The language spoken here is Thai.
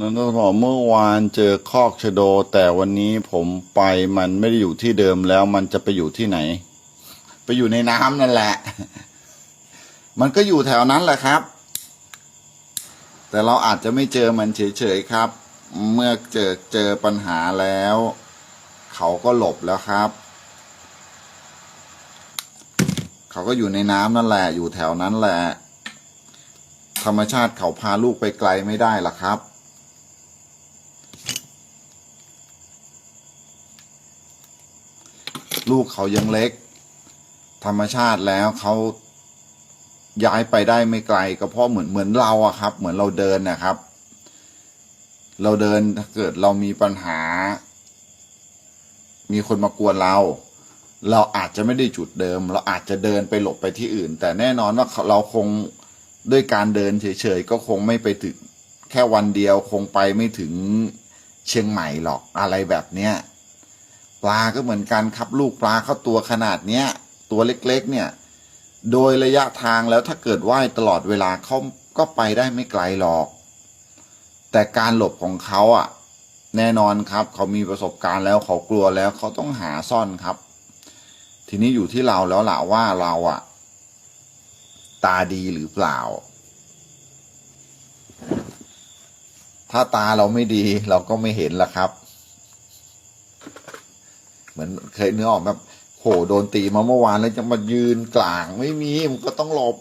นั่นต้องบอกเมื่อวานเจอคอกชะโด แต่วันนี้ผมไปมันไม่ได้อยู่ที่เดิมแล้ว มันจะไปอยู่ที่ไหน ไปอยู่ในน้ำนั่นแหละ มันก็อยู่แถวนั้นแหละครับ แต่เราอาจจะไม่เจอมันเฉยๆครับ เมื่อเจอเจอปัญหาแล้ว เขาก็หลบแล้วครับ เขาก็อยู่ในน้ำนั่นแหละ อยู่แถวนั้นแหละ ธรรมชาติเขาพาลูกไปไกลไม่ได้ล่ะครับ ลูกเขายังเล็ก ธรรมชาติแล้วเขาย้ายไปได้ไม่ไกล ก็เพราะเหมือนเหมือนเราอะครับ เหมือนเราเดินนะครับ เราเดินถ้าเกิดเรามีปัญหา มีคนมากวนเรา เราอาจจะไม่ได้จุดเดิม เราอาจจะเดินไปหลบไปที่อื่น แต่แน่นอนว่าเราคงด้วยการเดินเฉยๆก็คงไม่ไปถึงแค่วันเดียวคงไปไม่ถึงเชียงใหม่หรอกอะไรแบบเนี้ย ปลาก็เหมือนกันครับลูกปลาเขาตัวขนาดเนี้ย ตัวเล็กๆ เนี่ย โดยระยะทางแล้วถ้าเกิดว่ายตลอดเวลาเขาก็ไปได้ไม่ไกลหรอก แต่การหลบของเขาอะ แน่นอนครับ เขามีประสบการณ์แล้วเขากลัวแล้วเขาต้องหาซ่อนครับ ทีนี้อยู่ที่เราแล้วล่ะว่าเราอะ ตาดีหรือเปล่า ถ้าตาเราไม่ดีเราก็ไม่เห็นละครับ เหมือนเคยเนื้อออกแบบโหโดนตีมาเมื่อวานแล้วจะมายืนกลางไม่มีมันก็ต้องหลบ